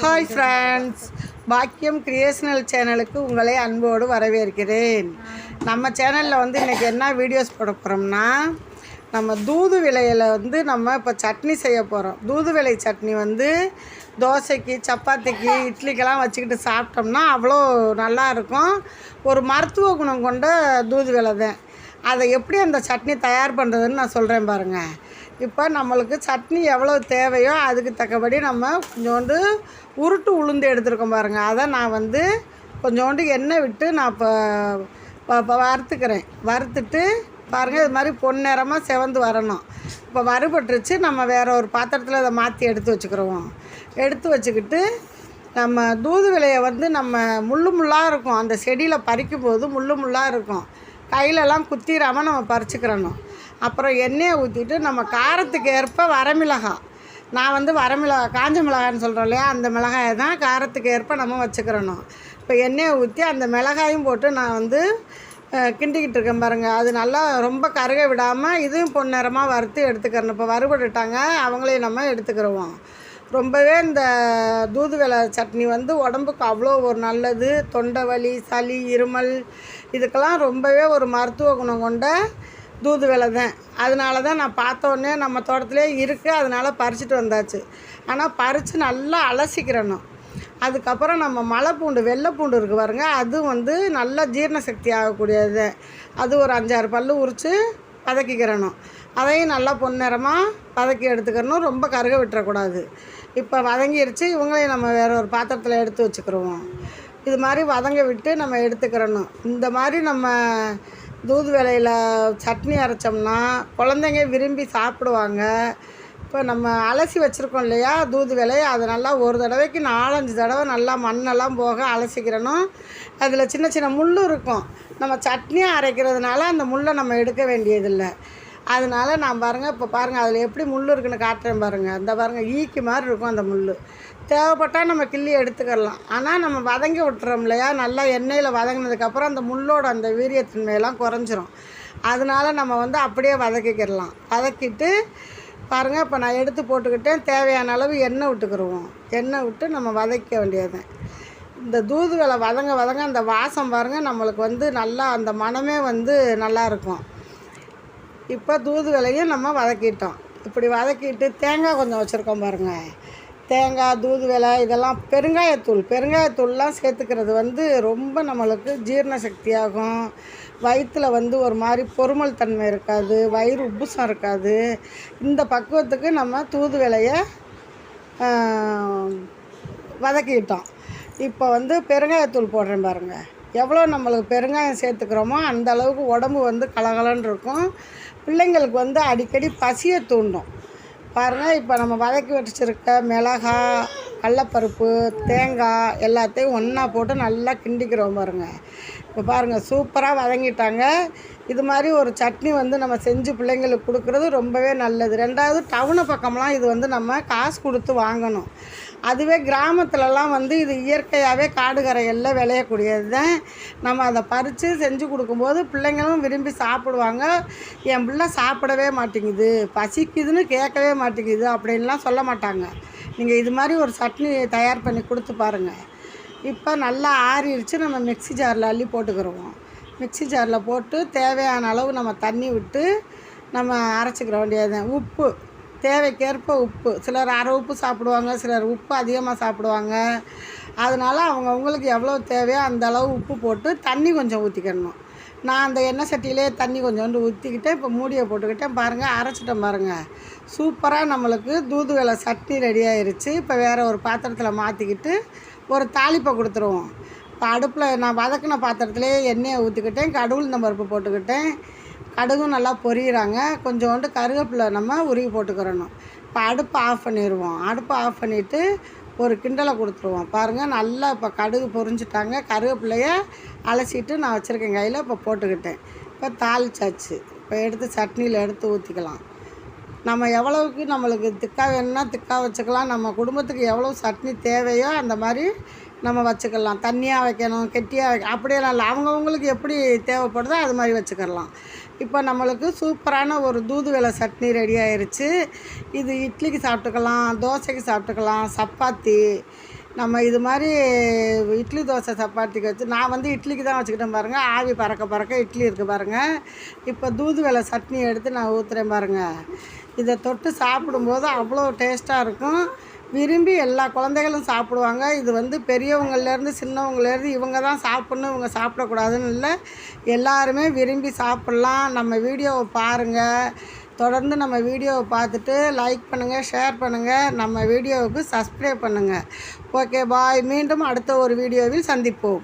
Hi friends பாக்கியம் creational சேனலுக்கு உங்களை அன்போடு வரவேற்கிறேன். நம்ம சேனலில் வந்து இன்றைக்கி என்ன வீடியோஸ் போட போகிறோம்னா நம்ம தூது விலையில் வந்து நம்ம இப்போ சட்னி செய்ய போகிறோம் தூது விலை சட்னி வந்து தோசைக்கு சப்பாத்திக்கு இட்லிக்கெல்லாம் வச்சுக்கிட்டு சாப்பிட்டோம்னா அவ்வளோ நல்லா இருக்கும். ஒரு மருத்துவ குணம் கொண்ட தூது விலை தான். அதை எப்படி அந்த சட்னி தயார் பண்ணுறதுன்னு நான் சொல்கிறேன் பாருங்கள் இப்போ நம்மளுக்கு சட்னி எவ்வளோ தேவையோ அதுக்கு தக்கபடி நம்ம கொஞ்சோண்டு உருட்டு உளுந்து எடுத்துருக்கோம் பாருங்கள் அதை நான் வந்து கொஞ்சோண்டு எண்ணெய் விட்டு நான் இப்போ இப்போ வறுத்துக்கிறேன். வறுத்துட்டு பாருங்கள் இது மாதிரி பொன்னிறமாக செவந்து வரணும். இப்போ வறுபட்டுருச்சு நம்ம வேறு ஒரு பாத்திரத்தில் அதை மாற்றி எடுத்து வச்சுக்கிறோம் எடுத்து வச்சுக்கிட்டு நம்ம தூதுவளையை வந்து நம்ம முள்ளு முள்ளாக இருக்கும். அந்த செடியில் பறிக்கும் போது முள்ளு முள்ளாக இருக்கும். கையிலலாம் குத்திராமல் நம்ம பறிச்சுக்கிறணும். அப்புறம் எண்ணெயை ஊற்றிட்டு நம்ம காரத்துக்கு ஏற்ப வரமிளகாய். நான் வந்து வரமிளகா காஞ்ச மிளகான்னு சொல்கிறோம் இல்லையா? அந்த மிளகாயை தான் காரத்துக்கு ஏற்ப நம்ம வச்சுக்கிறணும். இப்போ எண்ணெயை ஊற்றி அந்த மிளகாயும் போட்டு நான் வந்து கிண்டிக்கிட்டு இருக்கேன் பாருங்கள் அது நல்லா ரொம்ப கருக விடாமல் இதுவும் பொன்னிறமாக வறுத்து எடுத்துக்கிறணும். இப்போ வறுபட்டுட்டாங்க அவங்களையும் நம்ம எடுத்துக்கிறோம் ரொம்பவே இந்த தூதுவளை சட்னி வந்து உடம்புக்கு அவ்வளோ ஒரு நல்லது. தொண்டை வலி சளி இருமல் இதுக்கெல்லாம் ரொம்பவே ஒரு மருத்துவ குணம் கொண்ட தூதுவளை தான் அதனால தான் நான் பார்த்தோன்னே நம்ம தோட்டத்திலே இருக்குது அதனால் பறிச்சுட்டு வந்தாச்சு. ஆனால் பறித்து நல்லா அலசிக்கிறணும். அதுக்கப்புறம் நம்ம மலைப்பூண்டு வெள்ளைப்பூண்டு இருக்குது பாருங்க அது வந்து நல்லா ஜீரண சக்தி ஆகக்கூடியது. அது ஒரு அஞ்சாறு பல்லு உரித்து வதக்கிக்கிறணும் அதையும் நல்லா பொன்னிறமாக வதக்கி எடுத்துக்கிறணும் ரொம்ப கருக விட்டுறக்கூடாது. இப்போ வதங்கிருச்சு இவங்களையும் நம்ம வேறு ஒரு பாத்திரத்தில் எடுத்து வச்சுக்கிடுவோம் இது மாதிரி வதங்க விட்டு நம்ம எடுத்துக்கிறணும். இந்த மாதிரி நம்ம தூது வேலையில் சட்னி அரைச்சோம்னா குழந்தைங்க விரும்பி சாப்பிடுவாங்க. இப்போ நம்ம அலசி வச்சுருக்கோம் இல்லையா தூது விலையை அது நல்லா ஒரு தடவைக்கு நாலஞ்சு தடவை நல்லா மண்ணெல்லாம் போக அலசிக்கிறணும். அதில் சின்ன சின்ன முள் இருக்கும். நம்ம சட்னியாக அரைக்கிறதுனால அந்த முள்ளை நம்ம எடுக்க வேண்டியதில்லை. அதனால நான் பாருங்கள் இப்போ பாருங்கள் அதில் எப்படி முள் இருக்குன்னு காட்டுறேன் பாருங்கள் இந்த பாருங்கள் ஈக்கி மாதிரி இருக்கும் அந்த முள் தேவைப்பட்டால் நம்ம கிள்ளி எடுத்துக்கலாம். ஆனால் நம்ம வதங்கி விட்டுறோம் இல்லையா? நல்லா எண்ணெயில் வதங்கினதுக்கப்புறம் அந்த முள்ளோட அந்த வீரியத்தன்மையெல்லாம் குறைஞ்சிரும். அதனால நம்ம வந்து அப்படியே வதக்கிக்கிடலாம் வதக்கிட்டு பாருங்கள் இப்போ நான் எடுத்து போட்டுக்கிட்டேன். தேவையான அளவு எண்ணெய் விட்டுக்கிருவோம். எண்ணெய் விட்டு நம்ம வதக்க வேண்டியது. இந்த தூதுகளை வதங்க வதங்க அந்த வாசம் பாருங்கள் நம்மளுக்கு வந்து நல்லா அந்த மனமே வந்து நல்லா இருக்கும். இப்போ தூதுவளையும் நம்ம வதக்கிட்டோம். இப்படி வதக்கிட்டு தேங்காய் கொஞ்சம் வச்சுருக்கோம் பாருங்கள் தேங்காய் தூதுவலை இதெல்லாம் பெருங்காயத்தூள். பெருங்காயத்தூள்லாம் சேர்த்துக்கிறது வந்து ரொம்ப நம்மளுக்கு ஜீரண சக்தியாகும். வயிற்றில் வந்து ஒரு மாதிரி பொறுமல் தன்மை இருக்காது வயிறு உப்புசம் இருக்காது. இந்த பக்குவத்துக்கு நம்ம தூதுவலையை வதக்கிட்டோம். இப்போ வந்து பெருங்காயத்தூள் போடுறேன் பாருங்கள் எவ்வளோ நம்மளுக்கு பெருங்காயம் சேர்த்துக்கிறோமோ அந்த அளவுக்கு உடம்பு வந்து கலகலன்னு இருக்கும். பிள்ளைங்களுக்கு வந்து அடிக்கடி பசியை தூண்டும். பாருங்கள் இப்போ நம்ம வதக்கி வச்சிருக்க மிளகா கடலப்பருப்பு தேங்காய் எல்லாத்தையும் ஒன்றா போட்டு நல்லா கிண்டிக்கிறோம் பாருங்கள் இப்போ பாருங்கள் சூப்பராக வதங்கிட்டாங்க. இது மாதிரி ஒரு சட்னி வந்து நம்ம செஞ்சு பிள்ளைங்களுக்கு கொடுக்குறது ரொம்பவே நல்லது. ரெண்டாவது டவுனு பக்கம்லாம் இது வந்து நம்ம காசு கொடுத்து வாங்கணும். அதுவே கிராமத்துலலாம் வந்து இது இயற்கையாகவே காடுகரைகளில் விளையக்கூடியது தான் நம்ம அதை பறித்து செஞ்சு கொடுக்கும்போது பிள்ளைங்களும் விரும்பி சாப்பிடுவாங்க. என் பிள்ளை சாப்பிடவே மாட்டேங்குது. பசிக்குதுன்னு கேட்கவே மாட்டேங்குது அப்படின்லாம் சொல்ல மாட்டாங்க. நீங்கள் இது மாதிரி ஒரு சட்னி தயார் பண்ணி கொடுத்து பாருங்கள் இப்போ நல்லா ஆறிடுச்சு. நம்ம மிக்ஸி ஜாரில் அள்ளி போட்டுக்கிருவோம். மிக்ஸி ஜாரில் போட்டு தேவையான அளவு நம்ம தண்ணி விட்டு நம்ம அரைச்சிக்கிற வேண்டியது உப்பு தேவைக்கேற்ப உப்பு. சிலர் அரை உப்பு சாப்பிடுவாங்க சிலர் உப்பு அதிகமாக சாப்பிடுவாங்க. அதனால் அவங்கவுங்களுக்கு எவ்வளோ தேவையோ அந்த அளவு உப்பு போட்டு தண்ணி கொஞ்சம் ஊற்றிக்கணும் நான் அந்த எண்ணெய் சட்டியிலே தண்ணி கொஞ்சோண்டு ஊற்றிக்கிட்டேன் இப்போ மூடியை போட்டுக்கிட்டேன். பாருங்கள் அரைச்சிட்டேன் பாருங்கள் சூப்பராக நம்மளுக்கு தூதுவளை சட்னி ரெடி ஆயிடுச்சு இப்போ வேறு ஒரு பாத்திரத்தில் மாற்றிக்கிட்டு ஒரு தாளிப்பை கொடுத்துருவோம். இப்போ அடுப்பில் நான் வதக்கின பாத்திரத்துலேயே எண்ணெயை ஊற்றிக்கிட்டேன் கடவுள் இந்த பருப்பு போட்டுக்கிட்டேன். கடுகும் நல்லா பொரியிறாங்க. கொஞ்சோண்டு கருவேப்பிலை நம்ம உருகி போட்டுக்கிறணும். இப்போ அடுப்பை ஆஃப் பண்ணிடுவோம். அடுப்பை ஆஃப் பண்ணிவிட்டு ஒரு கிண்டலை கொடுத்துருவோம். பாருங்கள் நல்லா இப்போ கடுகு பொரிஞ்சிட்டாங்க. கருவேப்பிலைய அலசிட்டு நான் வச்சுருக்கேன் கையில் இப்போ போட்டுக்கிட்டேன். இப்போ தாளிச்சாச்சு. இப்போ எடுத்து சட்னியில் எடுத்து ஊற்றிக்கலாம் நம்ம எவ்வளவுக்கு நம்மளுக்கு திக்கா வேணும்னா திக்கா வச்சுக்கலாம். நம்ம குடும்பத்துக்கு எவ்வளோ சட்னி தேவையோ அந்த மாதிரி நம்ம வச்சுக்கலாம். தண்ணியாக வைக்கணும் கெட்டியாக வைக்க அப்படியெல்லாம் இல்லை. அவங்கவுங்களுக்கு எப்படி தேவைப்படுதோ அது மாதிரி வச்சுக்கலாம். இப்போ நம்மளுக்கு சூப்பரான ஒரு தூதுவளை சட்னி ரெடி ஆயிடுச்சு இது இட்லிக்கு சாப்பிட்டுக்கலாம் தோசைக்கு சாப்பிட்டுக்கலாம் சப்பாத்தி. நம்ம இது மாதிரி இட்லி தோசை சப்பாத்திக்கு வச்சு நான் வந்து இட்லிக்கு தான் வச்சுக்கிட்டேன் பாருங்கள் ஆவி பறக்க பறக்க இட்லி இருக்குது பாருங்கள் இப்போ தூதுவளை சட்னி எடுத்து நான் ஊற்றுறேன் பாருங்கள் இதை தொட்டு சாப்பிடும்போது அவ்வளோ டேஸ்ட்டாக இருக்கும். விரும்பி எல்லா குழந்தைகளும் சாப்பிடுவாங்க. இது வந்து பெரியவங்கள்லேருந்து சின்னவங்கலேருந்து இவங்க தான் சாப்பிட்ணும் இவங்க சாப்பிடக்கூடாதுன்னு இல்லை. எல்லாருமே விரும்பி சாப்பிட்லாம். நம்ம வீடியோவை பாருங்கள் தொடர்ந்து நம்ம வீடியோவை பார்த்துட்டு லைக் பண்ணுங்கள் ஷேர் பண்ணுங்கள் நம்ம வீடியோவுக்கு சப்ஸ்கிரைப் பண்ணுங்கள் ஓகே பாய் மீண்டும் அடுத்த ஒரு வீடியோவில் சந்திப்போம்.